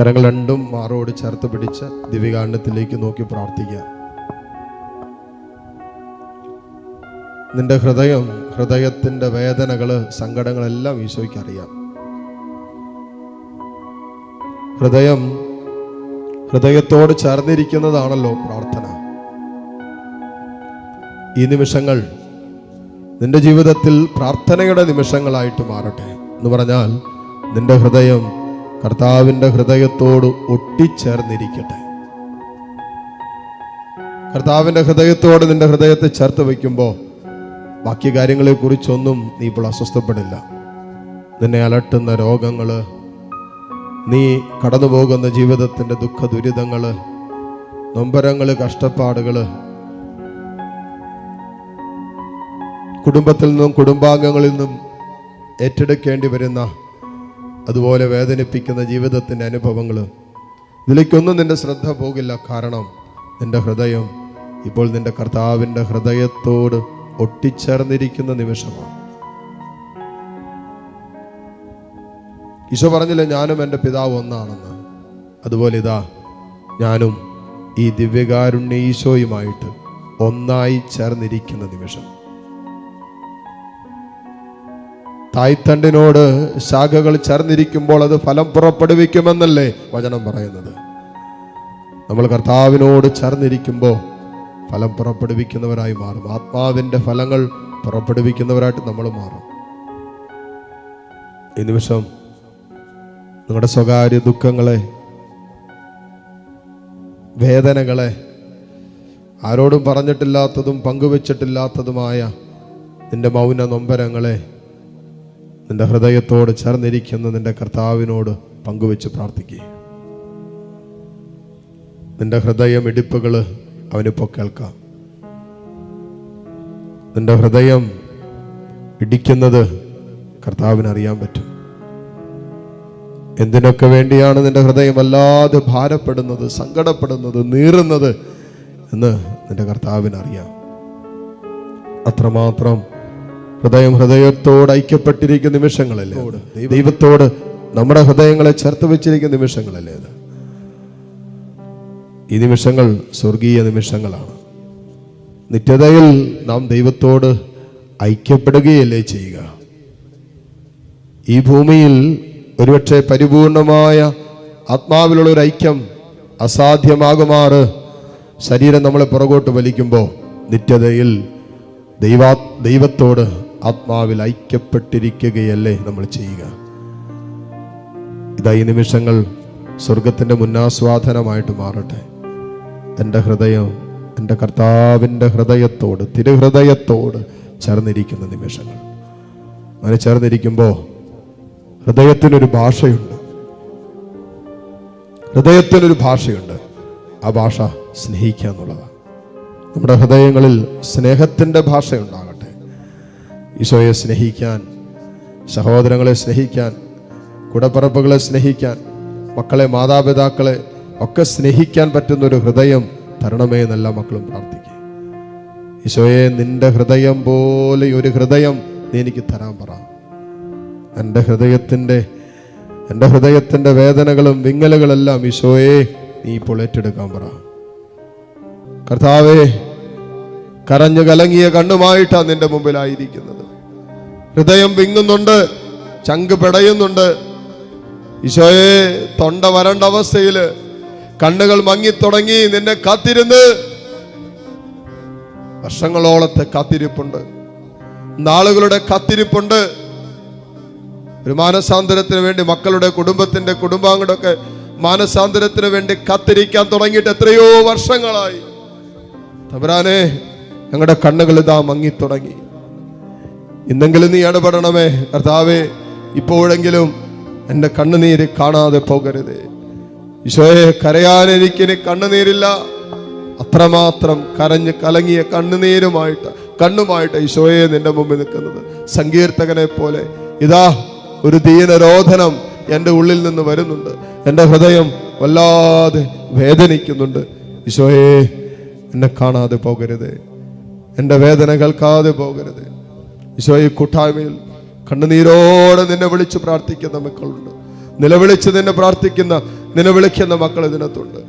കരങ്ങൾ രണ്ടും മാറോട് ചേർത്ത് പിടിച്ച് ദിവ്യകാണ്ഡത്തിലേക്ക് നോക്കി പ്രാർത്ഥിക്കുക. നിന്റെ ഹൃദയം ഹൃദയത്തിന്റെ വേദനകൾ സങ്കടങ്ങളെല്ലാം ഈശോയ്ക്ക് അറിയാം. ഹൃദയം ഹൃദയത്തോട് ചേർന്നിരിക്കുന്നതാണല്ലോ പ്രാർത്ഥന. ഈ നിമിഷങ്ങൾ നിന്റെ ജീവിതത്തിൽ പ്രാർത്ഥനയുടെ നിമിഷങ്ങളായിട്ട് മാറട്ടെ എന്ന് പറഞ്ഞാൽ നിന്റെ ഹൃദയം കർത്താവിന്റെ ഹൃദയത്തോട് ഒട്ടിച്ചേർന്നിരിക്കട്ടെ. കർത്താവിന്റെ ഹൃദയത്തോട് നിന്റെ ഹൃദയത്തെ ചേർത്ത് വയ്ക്കുമ്പോൾ ബാക്കി കാര്യങ്ങളെക്കുറിച്ചൊന്നും നീ ഇപ്പോൾ അസ്വസ്ഥപ്പെടില്ല. നിന്നെ അലട്ടുന്ന രോഗങ്ങൾ നീ കടന്നു പോകുന്ന ജീവിതത്തിന്റെ ദുഃഖ ദുരിതങ്ങൾ നൊമ്പരങ്ങൾ കഷ്ടപ്പാടുകൾ കുടുംബത്തിൽ നിന്നും കുടുംബാംഗങ്ങളിൽ നിന്നും ഏറ്റെടുക്കേണ്ടി വരുന്ന അതുപോലെ വേദനിപ്പിക്കുന്ന ജീവിതത്തിന്റെ അനുഭവങ്ങൾ ഇതിലേക്കൊന്നും നിന്റെ ശ്രദ്ധ പോകില്ല. കാരണം നിന്റെ ഹൃദയം ഇപ്പോൾ നിന്റെ കർത്താവിന്റെ ഹൃദയത്തോട് ഒട്ടിച്ചേർന്നിരിക്കുന്ന നിമിഷമാണ്. ഈശോ പറഞ്ഞില്ലേ ഞാനും എന്റെ പിതാവ് ഒന്നാണെന്ന്. അതുപോലെ ഇതാ ഞാനും ഈ ദിവ്യകാരുണ്യ ഈശോയുമായിട്ട് ഒന്നായി ചേർന്നിരിക്കുന്ന നിമിഷം. തായ്തണ്ടിനോട് ശാഖകൾ ചേർന്നിരിക്കുമ്പോൾ അത് ഫലം പുറപ്പെടുവിക്കുമെന്നല്ലേ വചനം പറയുന്നത്. നമ്മൾ കർത്താവിനോട് ചേർന്നിരിക്കുമ്പോൾ ഫലം പുറപ്പെടുവിക്കുന്നവരായി മാറും. ആത്മാവിന്റെ ഫലങ്ങൾ പുറപ്പെടുവിക്കുന്നവരായിട്ട് നമ്മൾ മാറും. ഈ നിമിഷം നിങ്ങളുടെ സ്വകാര്യ ദുഃഖങ്ങളെ വേദനകളെ ആരോടും പറഞ്ഞിട്ടില്ലാത്തതും പങ്കുവച്ചിട്ടില്ലാത്തതുമായ നിന്റെ മൗന നൊമ്പരങ്ങളെ നിന്റെ ഹൃദയത്തോട് ചേർന്നിരിക്കുന്ന നിന്റെ കർത്താവിനോട് പങ്കുവെച്ച് പ്രാർത്ഥിക്കുക നിന്റെ ഹൃദയം ഇടിപ്പുകൾ അവനിപ്പോൾ കേൾക്കാം. നിന്റെ ഹൃദയം ഇടിക്കുന്നത് കർത്താവിന് അറിയാൻ പറ്റും. എന്തിനൊക്കെ വേണ്ടിയാണ് നിന്റെ ഹൃദയം വല്ലാതെ ഭാരപ്പെടുന്നത് സങ്കടപ്പെടുന്നത് നീറുന്നത് എന്ന് നിന്റെ കർത്താവിന് അറിയാം. അത്രമാത്രം ഹൃദയം ഹൃദയത്തോട് ഐക്യപ്പെട്ടിരിക്കുന്ന നിമിഷങ്ങളല്ലേ ദൈവത്തോട് നമ്മുടെ ഹൃദയങ്ങളെ ചേർത്ത് വെച്ചിരിക്കുന്ന നിമിഷങ്ങളല്ലേ അത്? ഈ നിമിഷങ്ങൾ സ്വർഗീയ നിമിഷങ്ങളാണ്. നിത്യതയിൽ നാം ദൈവത്തോട് ഐക്യപ്പെടുകയല്ലേ ചെയ്യുക? ഈ ഭൂമിയിൽ ഒരുപക്ഷെ പരിപൂർണമായ ആത്മാവിലുള്ള ഒരു ഐക്യം അസാധ്യമാകുമാറ് ശരീരം നമ്മളെ പുറകോട്ട് വലിക്കുമ്പോൾ നിത്യതയിൽ ദൈവാ ദൈവത്തോട് ആത്മാവിൽ ഐക്യപ്പെട്ടിരിക്കുകയല്ലേ നമ്മൾ ചെയ്യുക. ഇതാ ഈ നിമിഷങ്ങൾ സ്വർഗത്തിന്റെ മുന്നാസ്വാദനമായിട്ട് മാറട്ടെ. എന്റെ ഹൃദയം എന്റെ കർത്താവിന്റെ ഹൃദയത്തോട് തിരുഹൃദയത്തോട് ചേർന്നിരിക്കുന്ന നിമിഷങ്ങൾ. അങ്ങനെ ചേർന്നിരിക്കുമ്പോൾ ഹൃദയത്തിനൊരു ഭാഷയുണ്ട്. ഹൃദയത്തിനൊരു ഭാഷയുണ്ട്. ആ ഭാഷ സ്നേഹിക്കുക എന്നുള്ളതാണ്. നമ്മുടെ ഹൃദയങ്ങളിൽ സ്നേഹത്തിന്റെ ഭാഷയുണ്ടാകട്ടെ ഈശോയെ സ്നേഹിക്കാൻ സഹോദരങ്ങളെ സ്നേഹിക്കാൻ കുടപ്പറപ്പുകളെ സ്നേഹിക്കാൻ മക്കളെ മാതാപിതാക്കളെ ഒക്കെ സ്നേഹിക്കാൻ പറ്റുന്ന ഒരു ഹൃദയം തരണമേ എന്നെല്ലാ മക്കളും പ്രാർത്ഥിക്കുക. ഈശോയെ നിന്റെ ഹൃദയം പോലെ ഒരു ഹൃദയം നീ എനിക്ക് തരാൻ പറ. എന്റെ ഹൃദയത്തിന്റെ എന്റെ ഹൃദയത്തിന്റെ വേദനകളും വിങ്ങലുകളെല്ലാം ഈശോയെ നീ ഇപ്പോൾ ഏറ്റെടുക്കാൻ പറ. കർത്താവേ കരഞ്ഞു കലങ്ങിയ കണ്ണുമായിട്ടാണ് നിന്റെ മുമ്പിലായിരിക്കുന്നത്. ഹൃദയം വിങ്ങുന്നുണ്ട് ചങ്ക് പിടയുന്നുണ്ട്. ഈശോയെ തൊണ്ട വരണ്ട അവസ്ഥയിൽ കണ്ണുകൾ മങ്ങിത്തുടങ്ങി നിന്നെ കാത്തിരുന്ന്. വർഷങ്ങളോളത്തെ കാത്തിരിപ്പുണ്ട് നാളുകളുടെ കാത്തിരിപ്പുണ്ട്. ഒരു മാനസാന്തരത്തിന് വേണ്ടി മക്കളുടെ കുടുംബത്തിന്റെ കുടുംബാംഗങ്ങളുടെ ഒക്കെ മാനസാന്തരത്തിന് വേണ്ടി കാത്തിരിക്കാൻ തുടങ്ങിയിട്ട് എത്രയോ വർഷങ്ങളായി. തബരാനെ ഞങ്ങളുടെ കണ്ണുകൾ ഇതാ മങ്ങിത്തുടങ്ങി. ഇന്നെങ്കിലും നീ ഇടപെടണമേ. കർത്താവേ ഇപ്പോഴെങ്കിലും എന്റെ കണ്ണുനീര് കാണാതെ പോകരുത്. ഈശോയെ കരയാൻ കണ്ണുനീരില്ല. അത്രമാത്രം കരഞ്ഞ് കലങ്ങിയ കണ്ണുനീരുമായിട്ട് കണ്ണുമായിട്ട് ഈശോയെ നിന്റെ മുമ്പിൽ നിൽക്കുന്നത്. സങ്കീർത്തകനെ പോലെ ഇതാ ഒരു ദീനരോധനം എന്റെ ഉള്ളിൽ നിന്ന് വരുന്നുണ്ട്. എന്റെ ഹൃദയം വല്ലാതെ വേദനിക്കുന്നുണ്ട്. ഈശോയെ എന്നെ കാണാതെ പോകരുത്. എന്റെ വേദന കേൾക്കാതെ പോകരുത്. ഈശോയെ കൂട്ടായ്മയിൽ കണ്ണുനീരോടെ നിന്നെ വിളിച്ച് പ്രാർത്ഥിക്കുന്ന മക്കളുണ്ട്. നിലവിളിച്ച് നിന്നെ പ്രാർത്ഥിക്കുന്ന നിന്നെ വിളിക്കുന്ന മക്കൾ ഇതിനകത്തുണ്ട്.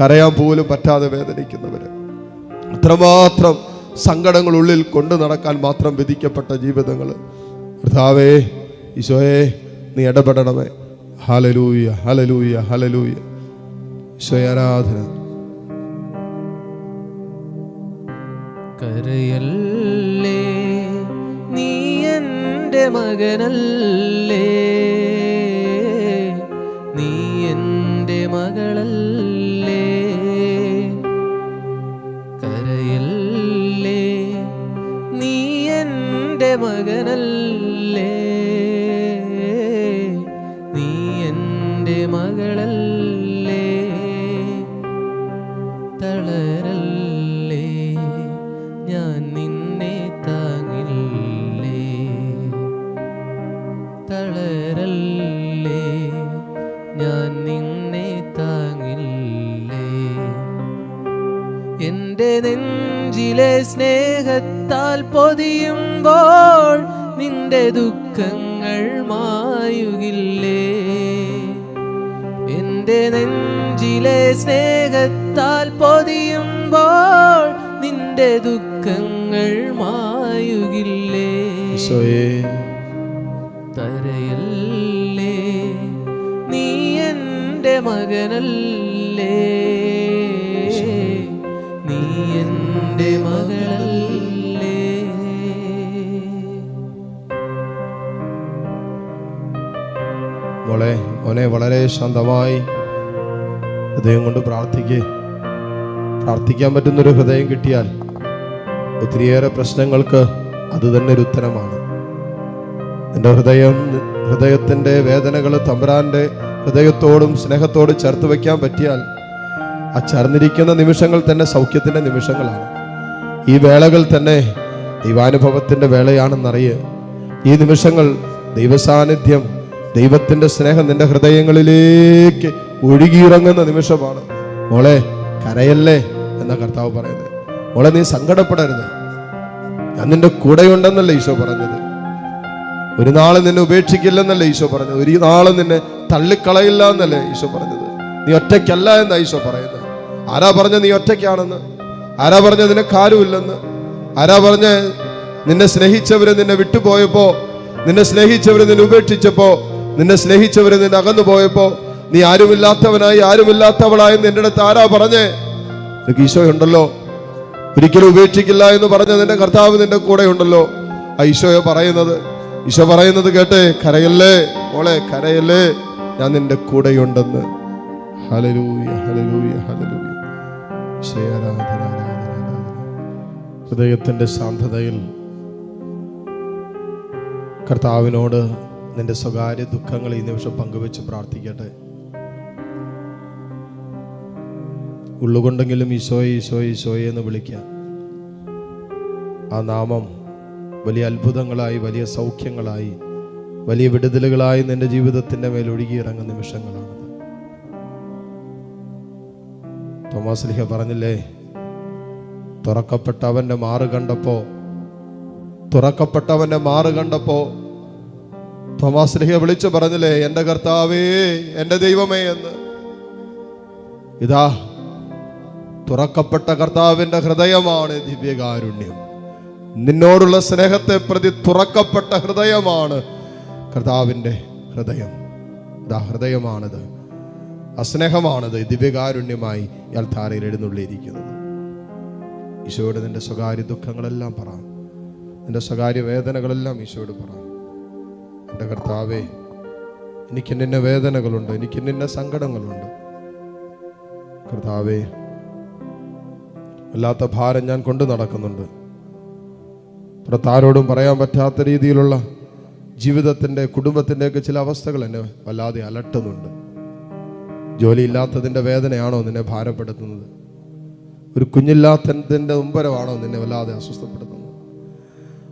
കരയാൻ പോലും പറ്റാതെ വേദനിക്കുന്നവര്. അത്രമാത്രം സങ്കടങ്ങൾ ഉള്ളിൽ കൊണ്ടു നടക്കാൻ മാത്രം വിധിക്കപ്പെട്ട ജീവിതങ്ങൾ കർത്താവേ ഈശോയെ നീ ഇടപെടണമേ. ഹലലൂയ ഹലലൂയ ഹലലൂയ ഈശോയാരാധന കരയല്ലേ? നീ എന്റെ മകനല്ലേ? നീ എന്റെ മകളല്ലേ? കരയല്ലേ? നീ എന്റെ മകനല്ലേ? നീ എന്റെ മകളല്ലേ? എന്റെ നെഞ്ചിലെ സ്നേഹത്താൽ പൊതിയുമ്പോൾ നിന്റെ ദുഃഖങ്ങൾ മായുകില്ലേ? എന്റെ നെഞ്ചിലെ സ്നേഹത്താൽ പൊതിയുമ്പോൾ നിന്റെ ദുഃഖങ്ങൾ മായുകില്ലേ? തരയല്ലേ? നീ എന്റെ മകനല്ലേ? എന്റെ മകളല്ലേ? മോളെ മോനെ വളരെ ശാന്തമായി ഹൃദയം കൊണ്ട് പ്രാർത്ഥിക്കേ. പ്രാർത്ഥിക്കാൻ പറ്റുന്നൊരു ഹൃദയം കിട്ടിയാൽ ഒത്തിരിയേറെ പ്രശ്നങ്ങൾക്ക് അത് തന്നെ ഒരു ഉത്തരമാണ്. എന്റെ ഹൃദയം ഹൃദയത്തിന്റെ വേദനകൾ തമ്പുരാന്റെ ഹൃദയത്തോടും സ്നേഹത്തോടും ചേർത്ത് വയ്ക്കാൻ പറ്റിയാൽ ആ ചേർന്നിരിക്കുന്ന നിമിഷങ്ങൾ തന്നെ സൗഖ്യത്തിന്റെ നിമിഷങ്ങളാണ്. ഈ വേളകൾ തന്നെ ദൈവാനുഭവത്തിന്റെ വേളയാണെന്നറിയ. ഈ നിമിഷങ്ങൾ ദൈവസാന്നിധ്യം ദൈവത്തിന്റെ സ്നേഹം നിന്റെ ഹൃദയങ്ങളിലേക്ക് ഒഴുകിയിറങ്ങുന്ന നിമിഷമാണ്. മോളെ കരയല്ലേ എന്ന കർത്താവ് പറയുന്നത്. മോളെ നീ സങ്കടപ്പെടരുത്. ഞാൻ നിന്റെ കൂടെയുണ്ടെന്നല്ല ഈശോ പറഞ്ഞത്. ഒരു നാളെ നിന്നെ ഉപേക്ഷിക്കില്ലെന്നല്ല ഈശോ പറഞ്ഞത്. ഒരു നാളെ നിന്നെ തള്ളിക്കളയില്ല എന്നല്ലേ ഈശോ പറഞ്ഞത്. നീ ഒറ്റയ്ക്കല്ല എന്നാ ഈശോ പറയുന്നത്. ആരാ പറഞ്ഞ നീ ഒറ്റയ്ക്കാണെന്ന്? ആരാ പറഞ്ഞ നിനക്ക് ആരുമില്ലെന്ന് ആരാ പറഞ്ഞ നിന്നെ സ്നേഹിച്ചവര് നിന്നെ വിട്ടുപോയപ്പോ നിന്നെ സ്നേഹിച്ചവര് നിന്നെ ഉപേക്ഷിച്ചപ്പോ നിന്നെ സ്നേഹിച്ചവര് നിന്നെ അകന്നു പോയപ്പോ നീ ആരുമില്ലാത്തവനായി ആരുമില്ലാത്തവളായി നിന്റെ അടുത്ത് ആരാ പറഞ്ഞേ? നിനക്ക് ഈശോ ഉണ്ടല്ലോ. ഒരിക്കലും ഉപേക്ഷിക്കില്ല എന്ന് പറഞ്ഞ നിന്റെ കർത്താവ് നിന്റെ കൂടെ ഉണ്ടല്ലോ. ആ ഈശോയെ പറയുന്നത്. ഈശോ പറയുന്നത് കേട്ടെ കരയല്ലേ? മോളെ കരയല്ലേ? ഞാൻ നിന്റെ കൂടെയുണ്ടെന്ന്. ഹലലൂയ ഹലലൂയ ഹലലൂയ ശ്രീ ആരാധന ഹൃദയത്തിന്റെ ശാന്തതയിൽ കർത്താവിനോട് നിന്റെ സ്വകാര്യ ദുഃഖങ്ങൾ ഈ നിമിഷം പങ്കുവെച്ച് പ്രാർത്ഥിക്കട്ടെ. ഉള്ളുകൊണ്ടെങ്കിലും ഈശോയെ ഈശോയെ ഈശോയെ എന്ന് വിളിക്കാം. ആ നാമം വലിയ അത്ഭുതങ്ങളായി വലിയ സൗഖ്യങ്ങളായി വലിയ വിടുതലുകളായി നിന്റെ ജീവിതത്തിന്റെ മേൽ ഒഴുകിയിറങ്ങുന്ന നിമിഷങ്ങളാണ് തോമാസ് ലിഹ പറഞ്ഞില്ലേ? തുറക്കപ്പെട്ട അവന്റെ മാറ് കണ്ടപ്പോ തുറക്കപ്പെട്ടവന്റെ മാറ് കണ്ടപ്പോ തോമാസ് ലിഹ വിളിച്ചു പറഞ്ഞില്ലേ എന്റെ കർത്താവേ എന്റെ ദൈവമേ എന്ന്. ഇതാ തുറക്കപ്പെട്ട കർത്താവിന്റെ ഹൃദയമാണ് ദിവ്യകാരുണ്യം. നിന്നോടുള്ള സ്നേഹത്തെ പ്രതി തുറക്കപ്പെട്ട ഹൃദയമാണ് കർത്താവിന്റെ ഹൃദയം. ഇതാ ഹൃദയമാണിത്. അസ്നേഹമാണിത് ദിവ്യകാരുണ്യമായി ഇയാൾ ധാരയിൽ എഴുന്നള്ളിയിരിക്കുന്നത്. ഈശോയുടെ നിന്റെ സ്വകാര്യ ദുഃഖങ്ങളെല്ലാം പറ. നിന്റെ സ്വകാര്യ വേദനകളെല്ലാം ഈശോയോട് പറ. എന്റെ കർത്താവേ എനിക്ക് നിന്നെ വേദനകളുണ്ട് എനിക്ക് നിന്നെ സങ്കടങ്ങളുണ്ട്. കർത്താവേ അല്ലാത്ത ഭാരം ഞാൻ കൊണ്ടു നടക്കുന്നുണ്ട്. പുറത്താരോടും പറയാൻ പറ്റാത്ത രീതിയിലുള്ള ജീവിതത്തിന്റെ കുടുംബത്തിന്റെയൊക്കെ ചില അവസ്ഥകൾ എന്നെ വല്ലാതെ അലട്ടുന്നുണ്ട്. ജോലിയില്ലാത്തതിന്റെ വേദനയാണോ നിന്നെ ഭാരപ്പെടുത്തുന്നത്? ഒരു കുഞ്ഞില്ലാത്തതിന്റെ ഉമ്പരമാണോ നിന്നെ വല്ലാതെ അസ്വസ്ഥപ്പെടുത്തുന്നത്?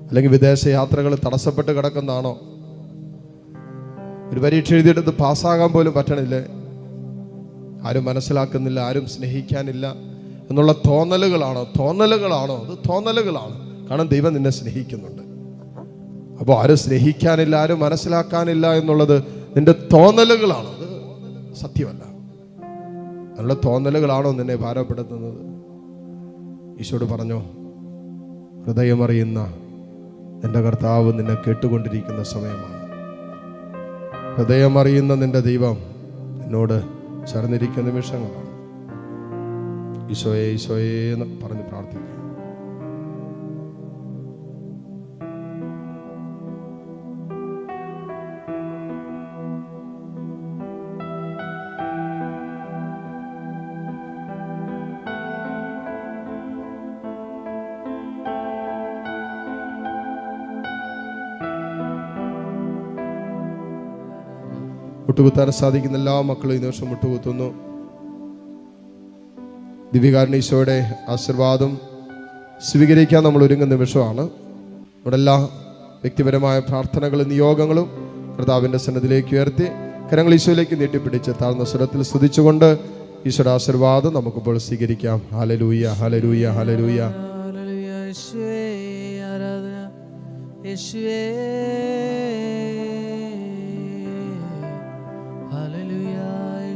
അല്ലെങ്കിൽ വിദേശ യാത്രകൾ തടസ്സപ്പെട്ട് കിടക്കുന്നതാണോ? ഒരു പരീക്ഷ എഴുതിയെടുത്ത് പാസ്സാകാൻ പോലും പറ്റണില്ലേ? ആരും മനസ്സിലാക്കുന്നില്ല ആരും സ്നേഹിക്കാനില്ല എന്നുള്ള തോന്നലുകളാണോ? തോന്നലുകളാണോ? അത് തോന്നലുകളാണ്. കാരണം ദൈവം നിന്നെ സ്നേഹിക്കുന്നുണ്ട്. അപ്പോൾ ആരും സ്നേഹിക്കാനില്ല ആരും മനസ്സിലാക്കാനില്ല എന്നുള്ളത് നിന്റെ തോന്നലുകളാണ്. അത് സത്യമല്ല. നല്ല തോന്നലുകളാണോ നിന്നെ ഭാരപ്പെടുത്തുന്നത്? ഈശോട് പറഞ്ഞോ ഹൃദയമറിയുന്ന നിന്റെ കർത്താവ് നിന്നെ കേട്ടുകൊണ്ടിരിക്കുന്ന സമയമാണ്. ഹൃദയമറിയുന്ന നിന്റെ ദൈവം എന്നോട് ചേർന്നിരിക്കുന്ന നിമിഷങ്ങളാണ്. ഈശോയെ ഈശോയെ എന്ന് പറഞ്ഞ് പ്രാർത്ഥിക്കുക മുട്ടുകുത്താൻ സാധിക്കുന്ന എല്ലാ മക്കളും ഈ ദിവസം മുട്ടുകുത്തുന്നു ദിവ്യകാരൻ ഈശോയുടെ ആശീർവാദം സ്വീകരിക്കാൻ നമ്മൾ ഒരുങ്ങുന്ന നിമിഷമാണ്. നമ്മുടെ എല്ലാ വ്യക്തിപരമായ പ്രാർത്ഥനകളും നിയോഗങ്ങളും കർത്താവിന്റെ സന്നദ്ധിലേക്ക് ഉയർത്തി കരങ്ങൾ ഈശോയിലേക്ക് നീട്ടിപ്പിടിച്ച് താഴ്ന്ന സ്വരത്തിൽ സ്തുതിച്ചുകൊണ്ട് ഈശോയുടെ ആശീർവാദം നമുക്കിപ്പോൾ സ്വീകരിക്കാം. ഹലലൂയ ഹലലൂയ ഹലലൂയ ആരാധന.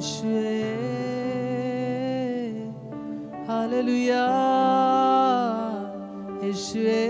യേശുവേ ഹല്ലേലൂയ, യേശുവേ.